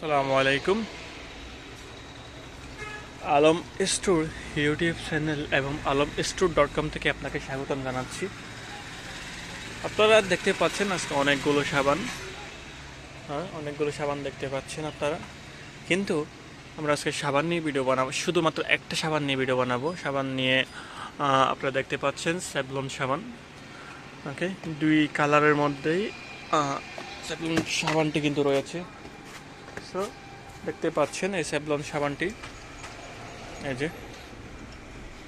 আসসালামু আলাইকুম Alam store YouTube channel এবং আলম স্টোর ডট কম থেকে আপনাকে স্বাগতম জানাচ্ছি। আপনারা দেখতে পাচ্ছেন আজকে অনেকগুলো সাবান। হ্যাঁ অনেকগুলো সাবান দেখতে পাচ্ছেন আপনারা। কিন্তু আমরা আজকে সাবান নিয়ে ভিডিও বানাবো। শুধুমাত্র একটা সাবান নিয়ে ভিডিও বানাবো। সাবান নিয়ে আপনারা দেখতে পাচ্ছেন স্যাভলন সাবান। ওকে দুই কালারের মধ্যেই স্যাভলন সাবানটি কিন্তু রয়েছে। সো দেখতে পাচ্ছেন এই স্যাভলন সাবানটি। এই যে,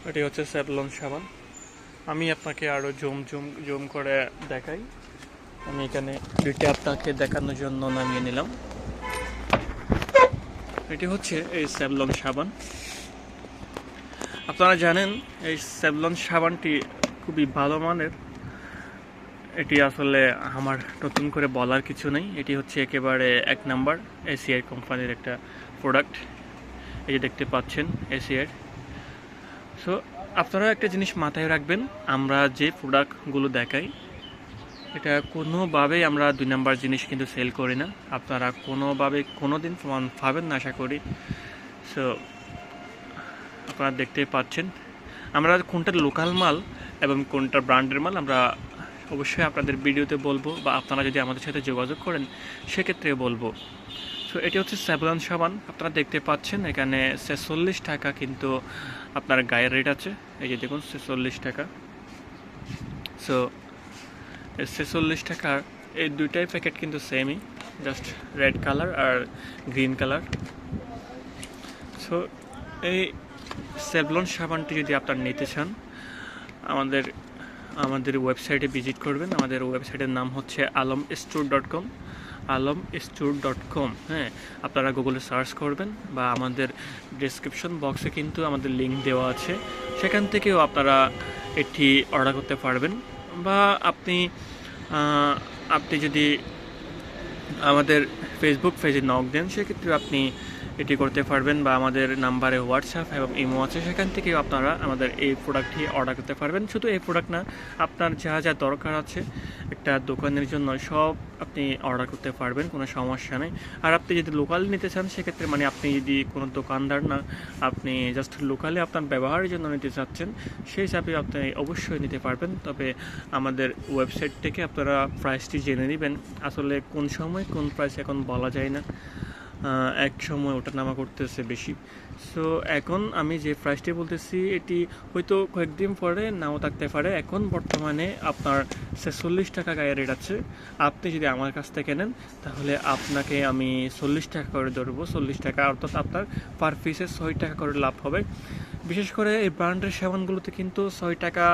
এটি হচ্ছে স্যাভলন সাবান। আমি আপনাকে আরও জুম জুম জুম করে দেখাই। আমি এখানে দুইটা আপনাকে দেখানোর জন্য নামিয়ে নিলাম। এটি হচ্ছে এই স্যাভলন সাবান। আপনারা জানেন, এই স্যাভলন সাবানটি খুবই ভালো মানের। এটি আসলে আমার নতুন করে বলার কিছু নেই। এটি হচ্ছে একেবারে এক নাম্বার এসিআই কোম্পানির একটা প্রোডাক্ট এই যে দেখতে পাচ্ছেন এসিআর সো আপনারা একটা জিনিস মাথায় রাখবেন, আমরা যে প্রোডাক্টগুলো দেখাই, এটা কোনোভাবেই আমরা দুই নাম্বার জিনিস কিন্তু সেল করি না। আপনারা কোনোভাবে কোনো দিন প্রমাণ পাবেন না, আশা করি। সো আপনারা দেখতেই পাচ্ছেন, আমরা কোনটা লোকাল মাল এবং কোনটা ব্র্যান্ডের মাল আমরা অবশ্যই আপনাদের ভিডিওতে বলব বা আপনারা যদি আমাদের সাথে যোগাযোগ করেন, সেক্ষেত্রে বলব। সো এটি হচ্ছে স্যাভলন সাবান। আপনারা দেখতে পাচ্ছেন এখানে ছেচল্লিশ টাকা কিন্তু আপনার গায়ের রেট আছে। এই যে দেখুন, ছেচল্লিশ টাকা। সো ছেচল্লিশ টাকার এই দুইটাই প্যাকেট কিন্তু সেমই জাস্ট রেড কালার আর গ্রিন কালার সো এই সেভলন সাবানটি যদি আপনার নিতে চান, আমাদের আমাদের ওয়েবসাইটে ভিজিট করবেন। আমাদের ওয়েবসাইটের নাম হচ্ছে Alam store dot com. Alam store dot com হ্যাঁ আপনারা গুগলে সার্চ করবেন বা আমাদের ডিসক্রিপশন বক্সে কিন্তু আমাদের লিঙ্ক দেওয়া আছে। সেখান থেকেও আপনারা এটি অর্ডার করতে পারবেন। বা আপনি আপনি যদি আমাদের ফেসবুক পেজে নক দেন, সেক্ষেত্রে আপনি এটি করতে পারবেন বা আমাদের নাম্বারে হোয়াটসঅ্যাপ এবং ইমো আছে, সেখান থেকেও আপনারা আমাদের এই প্রোডাক্টটি অর্ডার করতে পারবেন। শুধু এই প্রোডাক্ট না, আপনার যা যা দরকার আছে একটা দোকানের জন্য সব আপনি অর্ডার করতে পারবেন, কোনো সমস্যা নেই। আর আপনি যদি লোকাল নিতে চান, সেক্ষেত্রে মানে আপনি যদি কোনো দোকানদার না, আপনি জাস্ট লোকালে আপনার ব্যবহারের জন্য নিতে চাচ্ছেন, সেই হিসাবে আপনি অবশ্যই নিতে পারবেন। তবে আমাদের ওয়েবসাইট থেকে আপনারা প্রাইসটি জেনে নেবেন। আসলে কোন সময় কোন প্রাইস এখন বলা যায় না। এক সময় ওটা নামা করতেছে বেশি। সো এখন আমি যে প্রাইসটি বলতেছি, এটি হয়তো কয়েকদিন পরে নাও থাকতে পারে। এখন বর্তমানে আপনার ছেচল্লিশ টাকা গায়ে রেট আছে। আপনি যদি আমার কাছ থেকে নেন, তাহলে আপনাকে আমি চল্লিশ টাকা করে ধরবো। চল্লিশ টাকা অর্থাৎ আপনার পার পিসে ছয় টাকা করে লাভ হবে। বিশেষ করে এই ব্র্যান্ডের সাবানগুলোতে কিন্তু ছয় টাকা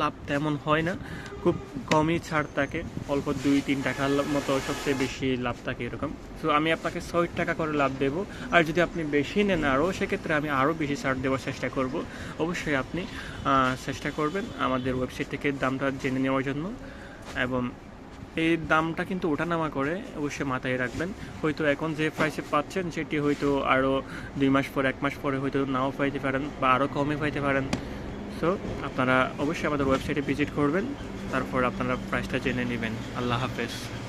লাভ তেমন হয় না। খুব কমই ছাড় থাকে, অল্প দুই, তিন টাকার মতো সবচেয়ে বেশি লাভ থাকে এরকম। তো আমি আপনাকে ছয় টাকা করে লাভ দেবো। আর যদি আপনি বেশি নেন আরও, সেক্ষেত্রে আমি আরও বেশি ছাড় দেওয়ার চেষ্টা করব। অবশ্যই আপনি চেষ্টা করবেন আমাদের ওয়েবসাইট থেকে দামটা জেনে নেওয়ার জন্য। এবং এই দামটা কিন্তু ওঠানামা করে, অবশ্যই মাথায় রাখবেন। হয়তো এখন যে প্রাইসে পাচ্ছেন, সেটি হয়তো আরও দুই মাস পরে, এক মাস পরে হয়তো নাও পাইতে পারেন বা আরও কমে পাইতে পারেন। সো আপনারা অবশ্যই আমাদের ওয়েবসাইটে ভিজিট করবেন, তারপর আপনারা প্রাইসটা জেনে নেবেন। আল্লাহ হাফেজ।